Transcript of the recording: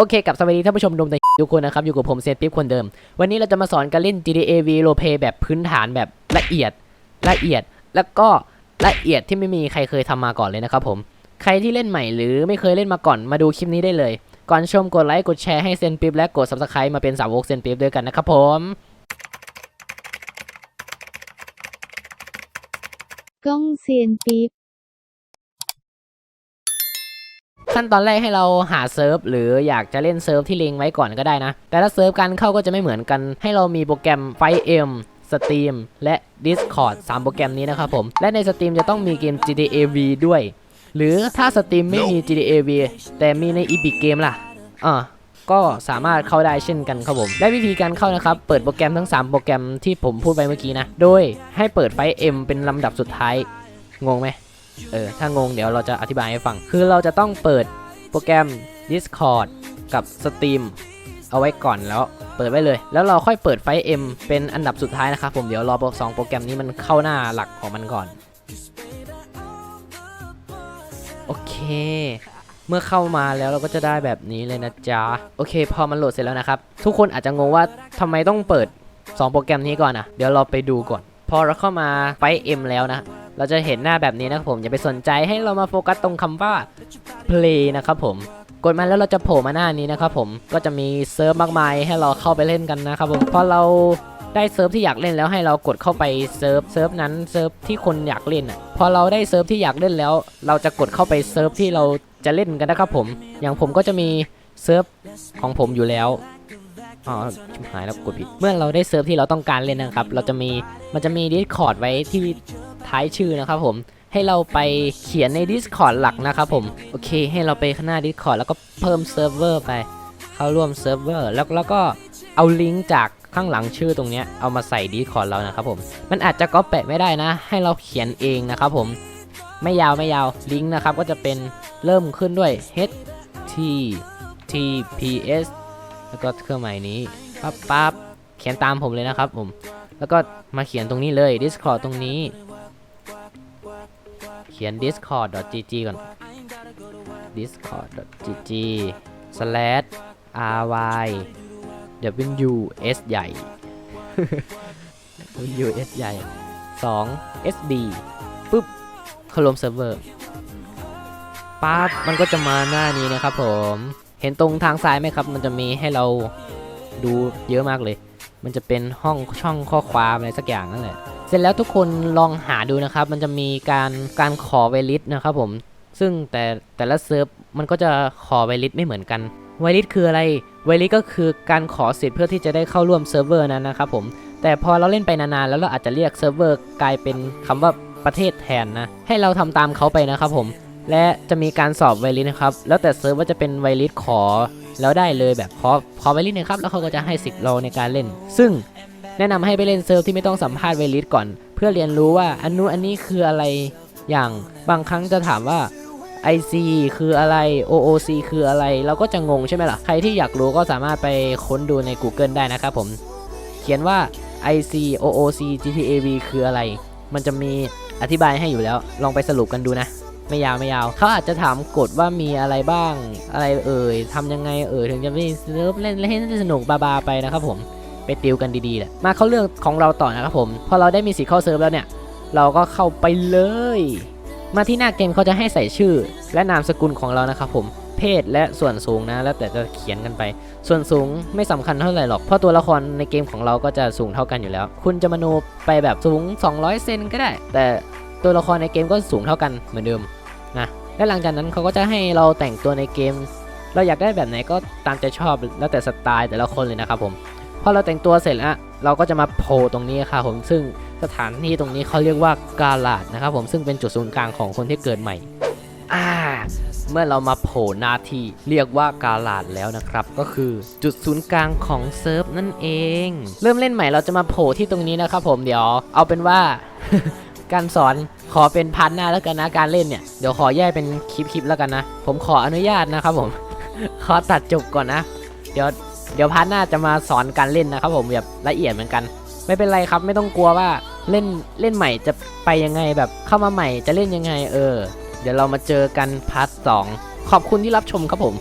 โอเคกับสวัสดีท่านผู้ชมดมแต่ทุกคนนะครับ อยู่กับผมเซนปิ๊บคนเดิม วันนี้เราจะมาสอนการเล่น GTA V Roleplay แบบพื้นฐานแบบละเอียดละเอียด แล้วก็ละเอียดที่ไม่มีใครเคยทำมาก่อนเลยนะครับผม ใครที่เล่นใหม่หรือไม่เคยเล่นมาก่อนมาดูคลิปนี้ได้เลย ก่อนชมกดไลค์กดแชร์ให้เซนปิ๊บและกด subscribe มาเป็นสาวกเซนปิ๊บด้วยกันนะครับผมก้องเซียนปิ๊บ ขั้นตอนแรกให้เราหาเซิร์ฟหรืออยากจะเล่นเซิร์ฟที่เลงไว้ก่อนก็ได้นะ แต่ละเซิร์ฟการเข้าก็จะไม่เหมือนกัน ให้เรามีโปรแกรม f i m Steam และ Discord 3 โปรแกรมนี้นะครับผม และใน Steam จะต้องมีเกม GTA V ด้วย หรือถ้า Steam ไม่มี GTA V แต่มีใน Epic Game ล่ะอ่าก็สามารถเข้าได้เช่นกันครับผม และวิธีการเข้านะครับ เปิดโปรแกรมทั้ง 3 โปรแกรมที่ผมพูดไปเมื่อกี้นะ โดยให้เปิดไฟ M เป็นลำดับสุดท้าย งงไหม เออ ถ้างงเดี๋ยวเราจะอธิบายให้ฟัง คือเราจะต้องเปิดโปรแกรม Discord กับ Steam เอาไว้ก่อนแล้วเปิดไว้เลย แล้วเราค่อยเปิดไฟ M เป็นอันดับสุดท้ายนะครับผมเดี๋ยวรอโปรสองโปรแกรมนี้มันเข้าหน้าหลักของมันก่อน โอเค เมื่อเข้ามาแล้วเราก็จะได้แบบนี้เลยนะจ๊ะ โอเค พอมันโหลดเสร็จแล้วนะครับ ทุกคนอาจจะงงว่าทำไมต้องเปิด 2 โปรแกรมนี้ก่อนอะเดี๋ยวเราไปดูก่อน พอเราเข้ามาไฟ M แล้วนะ เราจะเห็นหน้าแบบนี้นะครับผมอย่าไปสนใจให้เรามาโฟกัสตรงคำว่า play นะครับผมกดมาแล้วเราจะโผล่มาหน้านี้นะครับผมก็จะมีเซิร์ฟมากมายให้เราเข้าไปเล่นกันนะครับผมพอเราได้เซิร์ฟที่อยากเล่นแล้วให้เรากดเข้าไปเซิร์ฟเซิร์ฟนั้นเซิร์ฟที่คนอยากเล่นอะพอเราได้เซิร์ฟที่อยากเล่นแล้ว เราจะกดเข้าไปเซิร์ฟที่เราจะเล่นกันนะครับผม อย่างผมก็จะมีเซิร์ฟของผมอยู่แล้วอ๋อชิบหายแล้วกดผิด เมื่อเราได้เซิร์ฟที่เราต้องการเล่นนะครับ เราจะมีมันจะมี Discord ไว้ที่ ท้ายชื่อนะครับผมให้เราไปเขียนใน Discord หลักนะครับผมโอเค ให้เราไปข้างหน้า Discord แล้วก็เพิ่มเซิร์ฟเวอร์ไป เข้าร่วมเซิร์ฟเวอร์แล้วแล้วก็เอาลิงก์จากข้างหลังชื่อตรงนี้เอามาใส่ Discord เรานะครับผมมันอาจจะก๊อปแปะไม่ได้นะ ให้เราเขียนเองนะครับผมไม่ยาวไม่ยาวลิงก์นะครับก็จะเป็นเริ่มขึ้นด้วย h t t p s แล้วก็เครื่องหมายนี้ปั๊บปั๊บเขียนตามผมเลยนะครับผมแล้วก็มาเขียนตรงนี้เลย Discord ตรงนี้ ขียน discord.gg ก่อน discord.gg slash ry w s ใหญ่ w s ใหญ่ 2 sd ปุ๊บเข้าร่วมเซิร์ฟเวอร์ปั๊บมันก็จะมาหน้านี้นะครับผม เห็นตรงทางซ้ายไหมครับ มันจะมีให้เรา ดูเยอะมากเลย มันจะเป็นห้องช่องข้อความอะไรสักอย่างนั่นแหละ เสร็จแล้วทุกคนลองหาดูนะครับ มันจะมีการการขอไวลิสนะครับผม ซึ่งแต่แต่ละเซิร์ฟมันก็จะขอไวลิสไม่เหมือนกัน ไวลิสคืออะไร ไวลิสก็คือการขอสิทธิ์เพื่อที่จะได้เข้าร่วมเซิร์ฟเวอร์นั้นนะครับผม แต่พอเราเล่นไปนานๆแล้วเราอาจจะเรียกเซิร์ฟเวอร์กลายเป็นคำว่าประเทศแทนนะ ให้เราทำตามเขาไปนะครับผม และจะมีการสอบไวลิสนะครับ แล้วแต่เซิร์ฟว่าจะเป็นไวลิสขอแล้วได้เลยแบบขอขอไวลิสหนะครับ แล้วเขาก็จะให้สิทธิ์เราในการเล่น ซึ่งแนะนำให้ไปเล่นเซิร์ฟที่ไม่ต้องสัมภาษณ์ไวลิสก่อน เพื่อเรียนรู้ว่าอันนู้นอันนี้คืออะไร อย่างบางครั้งจะถามว่า IC คืออะไร OOC คืออะไร เราก็จะงงใช่ไหมล่ะ ใครที่อยากรู้ก็สามารถไปค้นดูใน Google ได้นะครับผม เขียนว่า IC OOC GTAV คืออะไร มันจะมีอธิบายให้อยู่แล้ว ลองไปสรุปกันดูนะ ไม่ยาวไม่ยาว เขาอาจจะถามกฎว่ามีอะไรบ้าง อะไรเอ่ยทำยังไงเอ่ยถึงจะไม่เซิฟเล่นเล่นสนุกบาๆไปนะครับผมไปติวกันดีๆแหละมาเข้าเรื่องของเราต่อนะครับผม พอเราได้มีสิทธิ์เข้าเซิร์ฟแล้วเนี่ย เราก็เข้าไปเลย มาที่หน้าเกมเขาจะให้ใส่ชื่อ และนามสกุลของเรานะครับผม เพศและส่วนสูงนะ แล้วแต่จะเขียนกันไป ส่วนสูงไม่สำคัญเท่าไหร่หรอก เพราะตัวละครในเกมของเราก็จะสูงเท่ากันอยู่แล้ว คุณจะมโนไปแบบสูง 200 เซนก็ได้ แต่ตัวละครในเกมก็สูงเท่ากันเหมือนเดิม และหลังจากนั้นเขาก็จะให้เราแต่งตัวในเกม เราอยากได้แบบไหนก็ตามใจชอบแล้วแต่สไตล์แต่ละคนเลยนะครับผมพอเราแต่งตัวเสร็จแล้วเราก็จะมาโผล่ตรงนี้ครับผมซึ่งสถานที่ตรงนี้เขาเรียกว่ากาลาดนะครับผมซึ่งเป็นจุดศูนย์กลางของคนที่เกิดใหม่อ่าเมื่อเรามาโผล่หน้าที่เรียกว่ากาลาดแล้วนะครับ ก็คือจุดศูนย์กลางของเซิร์ฟนั่นเอง เริ่มเล่นใหม่เราจะมาโผล่ที่ตรงนี้นะครับผมเดี๋ยว เอาเป็นว่า การสอน ขอเป็นพาร์ทหน้าแล้วกันนะการเล่นเนี่ยเดี๋ยวขอแยกเป็นคลิปๆแล้วกันนะ ผมขออนุญาตนะครับผม ขอตัดจบก่อนนะ เดี๋ยวเดี๋ยวพาร์ทหน้าจะมาสอนการเล่นนะครับผมแบบละเอียดเหมือนกัน ไม่เป็นไรครับไม่ต้องกลัวว่าเล่นเล่นใหม่จะไปยังไงแบบเข้ามาใหม่จะเล่นยังไงเออ เดี๋ยวเรามาเจอกันพาร์ทสองขอบคุณที่รับชมครับผม